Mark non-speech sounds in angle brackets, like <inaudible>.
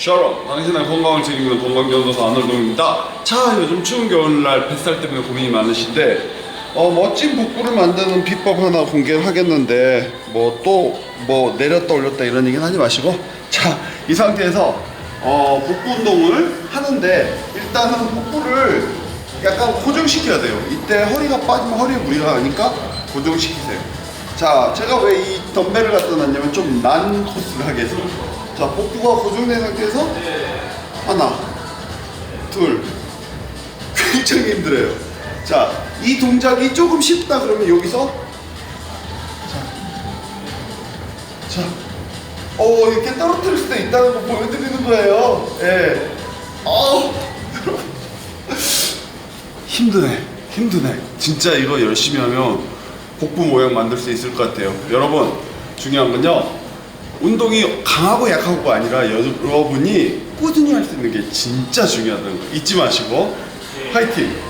샬롬 당신의 건강을 책임지는 건강견도사 안월동입니다. 자 요즘 추운 겨울날 뱃살 때문에 고민이 많으신데 어, 멋진 복부를 만드는 비법 하나 공개를 하겠는데 뭐또뭐 내렸다 올렸다 이런 얘기는 하지 마시고 자 이 상태에서 어, 복부 운동을 하는데 일단은 복부를 약간 고정시켜야 돼요. 이때 허리가 빠지면 허리에 무리가 가니까 고정시키세요. 자, 제가 왜 이 덤벨을 갖다 놨냐면 좀 난 코스를 하게 해서 자, 복부가 고정된 상태에서 하나, 둘, <laughs> 굉장히 힘들어요. 자, 이 동작이 조금 쉽다 그러면 여기서 자, 자, 어 이렇게 떨어뜨릴 수도 있다는 거 보여드리는 거예요. 예. 어, <laughs> 힘드네, 힘드네. 진짜 이거 열심히 하면 복부 모양 만들 수 있을 것 같아요. 여러분 중요한 건요. 운동이 강하고 약하고가 아니라 여러분이 꾸준히 할 수 있는 게 진짜 중요하다는 거 잊지 마시고. 화이팅!